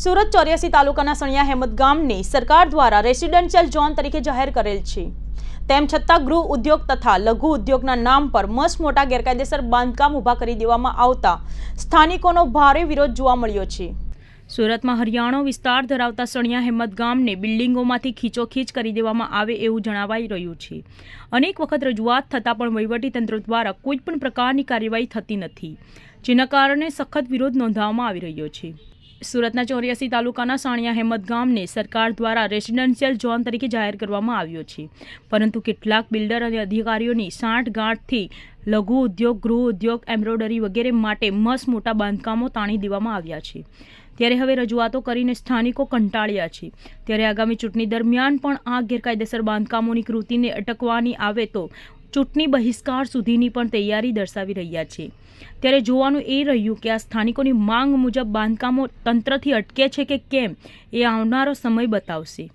સુરત ચોર્યાસી તાલુકાના સણિયા હેમત ગામને સરકાર દ્વારા રેસિડેન્શિયલ ઝોન તરીકે જાહેર કરેલ છે. તેમ છતાં ગૃહ ઉદ્યોગ તથા લઘુ ઉદ્યોગના નામ પર મસ્ત મોટા ગેરકાયદેસર બાંધકામ ઊભા કરી દેવામાં આવતા સ્થાનિકોનો ભારે વિરોધ જોવા મળ્યો છે. સુરતમાં હરિયાણો વિસ્તાર ધરાવતા સણિયા હેમત ગામને બિલ્ડિંગોમાંથી ખીચોખીચ કરી દેવામાં આવે એવું જણાવાઈ રહ્યું છે. અનેક વખત રજૂઆત થતાં પણ વહીવટીતંત્ર દ્વારા કોઈ પણ પ્રકારની કાર્યવાહી થતી નથી, જેના કારણે સખત વિરોધ નોંધાવવામાં આવી રહ્યો છે. સુરતના ચોર્યાસી તાલુકાના સાણિયા હેમત ગામને સરકાર દ્વારા રેસિડેન્શિયલ ઝોન તરીકે જાહેર કરવામાં આવ્યો છે. પરંતુ કેટલાક બિલ્ડર અને અધિકારીઓની સાંઠગાંઠથી લઘુ ઉદ્યોગ, ગૃહ ઉદ્યોગ, એમ્બ્રોઇડરી વગેરે માટે મસ્ત મોટા બાંધકામો તાણી દેવામાં આવ્યા છે. ત્યારે હવે રજૂઆતો કરીને સ્થાનિકો કંટાળ્યા છે. ત્યારે આગામી ચૂંટણી દરમિયાન પણ આ ગેરકાયદેસર બાંધકામોની કૃતિને અટકવાની આવે તો ચૂંટણી બહિષ્કાર સુધીની પણ તૈયારી દર્શાવી રહ્યા છે. ત્યારે જોવાનું એ રહ્યું કે આ સ્થાનિકોની માંગ મુજબ બાંધકામો તંત્રથી અટકે છે કે કેમ એ આવનારો સમય બતાવશે.